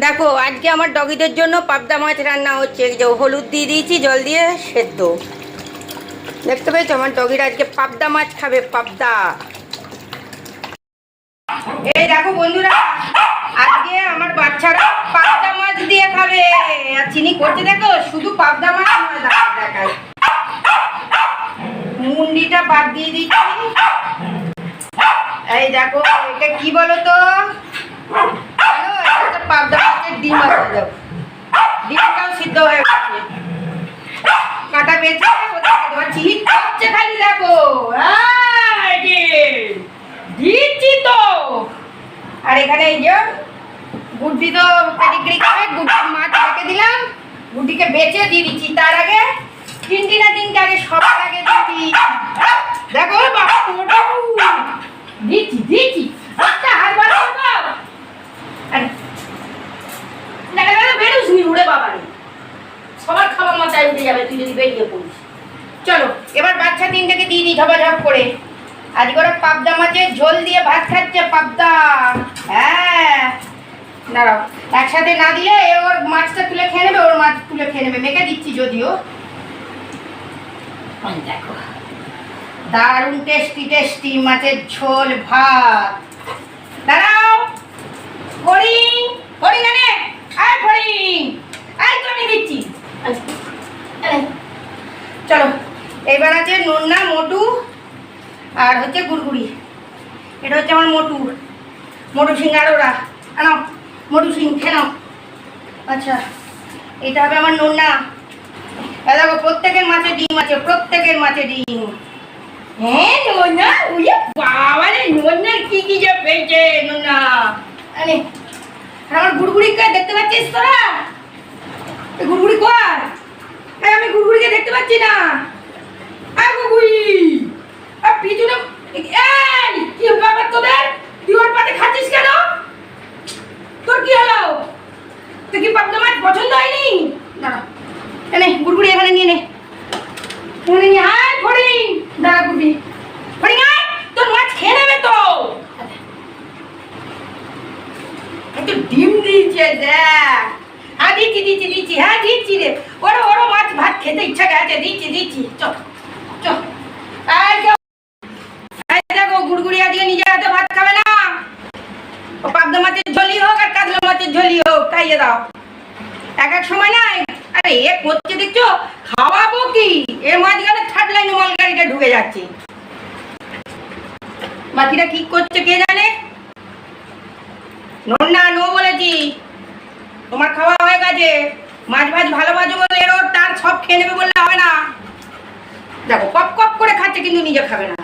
দেখো আজকে আমার ডগিদের জন্য পাবদা মাছ রান্না হচ্ছে। যে হলুদ দিয়ে দিয়েছি জল দিয়ে সেদ্ধ। দেখতে পেয়েছ? আমার ডগিরা আজকে পাবদা মাছ খাবে পাবদা। এই দেখো বন্ধুরা আজকে আমার বাচ্চারা পাবদা মাছ দিয়ে খাবে। আর চিনি করছে দেখো শুধু পাবদা মাছ নয় দেখো, দেখাই। মুন্ডিটা বাদ দিয়ে দিচ্ছি। এই দেখো এটা কি বলো তো জানো, এটা হচ্ছে পাবদা মাছের আর এখানে এই যে তো পেডিগ্রি খাবে মাছ রেখে দিলাম। গুড্ডিকে বেচে দিয়ে দিচ্ছি। তার আগে তিনটি না তিনটে আগে সবার আগে দিচ্ছি দেখো বাবা মোটা দিচ্ছি দিচ্ছি আচ্ছা হার বার করব আরে, না না না বেরোস নি উড়ে বাবা রে সবার খাবার মাথায় যদি বেরিয়ে পড়িস চলো, এবার বাচ্চা তিনটাকে দিয়ে দিই ঝপাঝপ করে। আজকে ওরা পাবদা মাছের ঝোল দিয়ে ভাত খাচ্ছে, পাবদা। হ্যাঁ। দাঁড়াও, একসাথে না দিলে এ ওর মাছটা তুলে খেয়ে নেবে, ওর মাছ তুলে খেয়ে নেবে। মেখে দিচ্ছি যদিও। দেখো, দারুণ টেস্টি টেস্টি মাছের ঝোল ভাত। দাঁড়াও হরিণ হরিণ আনে আয় হরিণ আয় তো আমি দিচ্ছি আয়। চলো। এবার আছে নন্না মোটু আর হচ্ছে গুড়গুড়ি। এটা হচ্ছে আমার মোটু। মোটু সিং আর ওরা। আনো মোটু সিং নাও আচ্ছা এটা হবে আমার নন্না দেখো, প্রত্যেকের মাছে ডিম আছে, প্রত্যেকের মাছে ডিম। হ্যাঁ নোনা? উইয়ে বাবা রে নোনার কি কি যে পেয়েছে, নোনা? আরে আমার গুড়গুড়িকে দেখতে পাচ্ছিস তোরা? গুড়গুড়ি কর এই আমি গুড়গুড়িকে দেখতে পাচ্ছি না। তোর মাছ খেয়ে নেবে তো। একটু ডিম দিয়েছে, দেখ। হ্যাঁ দিচ্ছি দিচ্ছি দিচ্ছি। হ্যাঁ দিচ্ছি রে। ওরো ওরো মাছ ভাত খেতে ইচ্ছা গেছে দিচ্ছি দিচ্ছি চ চ আয় কেউ এই দেখো গুড়গুড়ি আজকে নিজে হাতে ভাত খাবে না। ও পাবদা মাছের ঝোলি হোক আর কাতলা মাছের ঝোলি হোক, খাইয়ে দাও। এক এক সময় না, আরে এ করছে দেখছ? খাওয়াবো কি? এর মাঝখানে থার্ড লাইনে মালগাড়িটা ঢুকে যাচ্ছে। বাকিরা কি করছে কে জানে? নো না বলেছি। তোমার খাওয়া হয়ে গেছে। মাছ ভাজ ভালো ভাজো বলে এর তার সব খেয়ে নেবে বললে হবে না। দেখো, কপ কপ করে খাচ্ছে কিন্তু নিজে খাবে না।